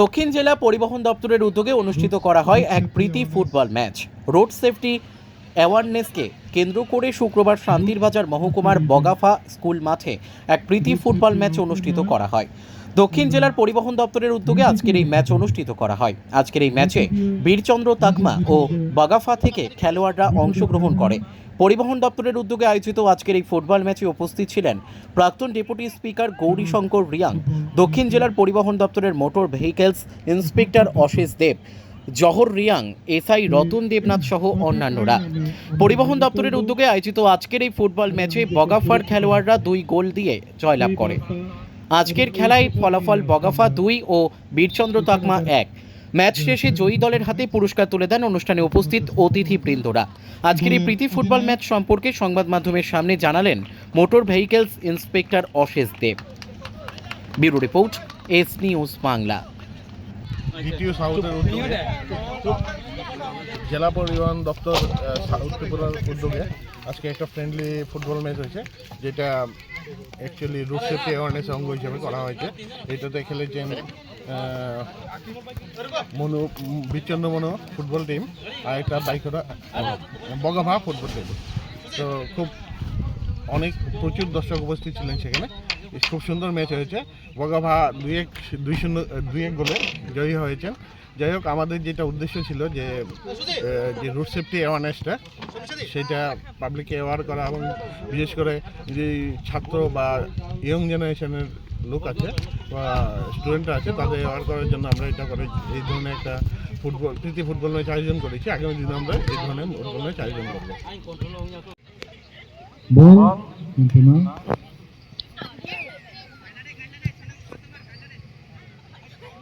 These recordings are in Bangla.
দক্ষিণ জেলা পরিবহন দপ্তরের উদ্যোগে অনুষ্ঠিত করা হয় এক প্রীতি ফুটবল ম্যাচ। রোড সেফটি অ্যাওয়ারনেসকে কেন্দ্র করে শুক্রবার শান্তির বাজার মহকুমার বগাফা স্কুল মাঠে এক প্রীতি ফুটবল ম্যাচ অনুষ্ঠিত করা হয়। দক্ষিণ জেলার পরিবহন দপ্তরের উদ্যোগে আজকের এই ম্যাচ অনুষ্ঠিত করা হয়। আজকের এই ম্যাচে বীরচন্দ্র তাকমা ও বাগাফা থেকে খেলোয়াড়রা অংশগ্রহণ করে। পরিবহন দপ্তরের উদ্যোগে আয়োজিত আজকের এই ফুটবল ম্যাচে উপস্থিত ছিলেন প্রাক্তন ডেপুটি স্পিকার গৌরীশঙ্কর রিয়াং, দক্ষিণ জেলার পরিবহন দপ্তরের motor vehicles inspector Ashesh Deb, Jahar Reang, SI Ratan Debnath সহ অন্যান্যরা। পরিবহন দপ্তরের উদ্যোগে আয়োজিত আজকের এই ফুটবল ম্যাচে বগাফার খেলোয়াড়রা দুই গোল দিয়ে জয়লাভ করে। আজকের খেলায় ফলাফল বগাফা দুই ও বীরচন্দ্র তাকমা এক। ম্যাচ শেষে জয়ী দলের হাতে পুরস্কার তুলে দেন অনুষ্ঠানে উপস্থিত অতিথিবৃন্দরা আজকের এই প্রীতি ফুটবল ম্যাচ সম্পর্কে সংবাদ মাধ্যমের সামনে জানালেন motor vehicles inspector Ashesh Deb. Bureau report S news Bangla. দ্বিতীয় সাউথের উদ্যোগে জেলা পরিবহন দপ্তর সাউথ ত্রিপুরার উদ্যোগে আজকে একটা ফ্রেন্ডলি ফুটবল ম্যাচ হয়েছে যেটা অ্যাকচুয়ালি রুট সেফটি অ্যাওয়ারনেস অঙ্গ হিসেবে করা হয়েছে। এটাতে খেলেছেন মনু বিচ্ছন্ন মনো ফুটবল টিম আর একটা বাইকরা বগাভা ফুটবল টিম তো খুব, অনেক প্রচুর দর্শক উপস্থিত ছিলেন সেখানে। খুব সুন্দর ম্যাচ হয়েছে। বগাভা দুই এক, দুই শূন্য, দুই এক গোলে জয়ী হয়েছেন। যাই হোক, আমাদের যেটা উদ্দেশ্য ছিল যে যে রুট সেফটি অ্যাওয়ারনেসটা সেটা পাবলিককে অ্যাওয়ার করা এবং বিশেষ করে যে ছাত্র বা ইয়ং জেনারেশনের লোক আছে বা স্টুডেন্টরা আছে তাদের অ্যাওয়ার করার জন্য আমরা এটা করে এই ধরনের একটা ফুটবল প্রীতি ফুটবল ম্যাচ আয়োজন করেছি। আগামী দিনে আমরা এই ধরনের ফুটবল ম্যাচ আয়োজন করব। বল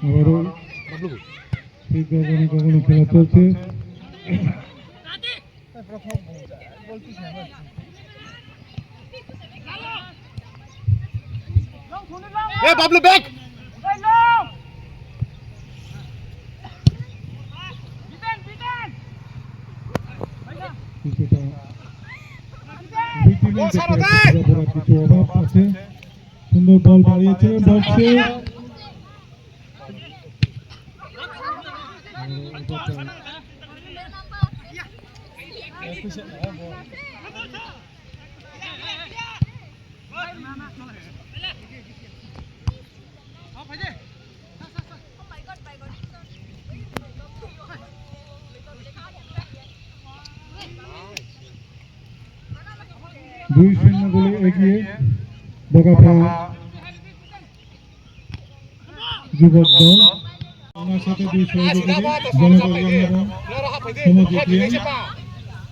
আবারও কখনো কখনো খেলা চলছে? এ বাবলু ব্যাক কিছুটা ভিটিমেন্ট দেখতে পাচ্ছি, বড় কিছু অভাব আছে সুন্দর বল বাড়িয়েছে বক্সে দুই শূন্য গোলে এগিয়ে বগাফা যুবক দল ওনার সাথে দুই সহযোগী জনকল্যাণ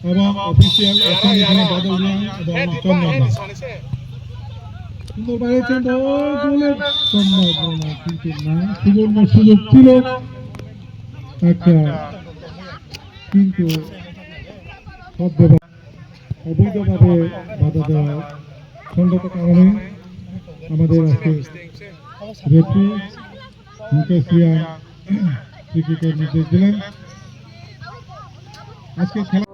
এবং অফিসিয়াল এখানে বাদল এবং গোলের সম্ভাবনা কিন্তু না সুবর্ণ সুযোগ ছিল একটা কিন্তু সদ্যবা অবৈধভাবে বাধা দেওয়া সঙ্গত কারণে আমাদের আজকে রেফি মুকেশ রিয়া ক্রিকেটের নির্দেশ দিলেন। আজকে খেলা